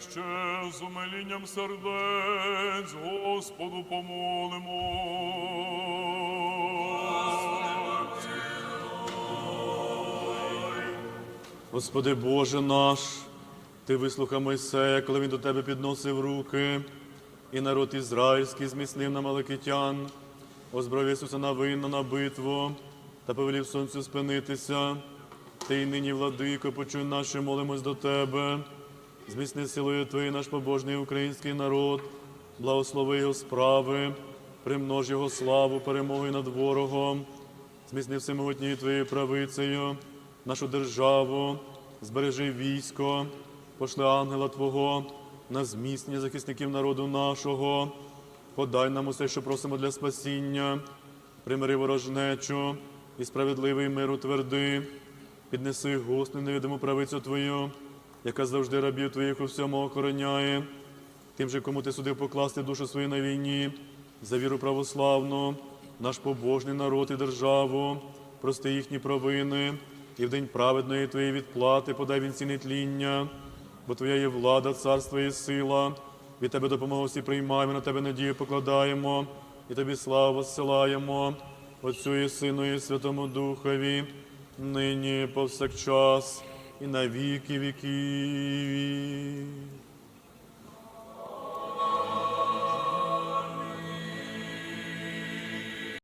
ще з умилінням сердець, Господу помолимо. Господи Боже наш, Ти вислухав Мойсея, коли він до Тебе підносив руки, і народ ізраїльський зміцнив на Маликитян, озброїв Ісуса на винно на битву та повелів сонцю спинитися. Ти й нині, владико, почуй наші, молимось до Тебе. Зміцни силою Твоєю наш побожний український народ, благослови його справи, примнож його славу, перемогою над ворогом. Зміцни всемогутньою Твоєю правицею, нашу державу, збережи військо, пошли ангела Твого на зміцнення захисників народу нашого, подай нам усе, що просимо для спасіння, примири ворожнечу і справедливий мир утверди, піднеси гусну невидиму правицю Твою, яка завжди рабів Твоїх у всьому охороняє, тим же, кому ти судив покласти душу свою на війні, за віру православну, наш побожний народ і державу, прости їхні провини, і в день праведної Твоєї відплати подай він ціни тління, бо Твоя є влада, царство і сила. Від Тебе допомогу всі приймаємо, на Тебе надію покладаємо, і Тобі славу зсилаємо, Отцю і Сину, і Святому Духові, нині повсякчас і на віки віків.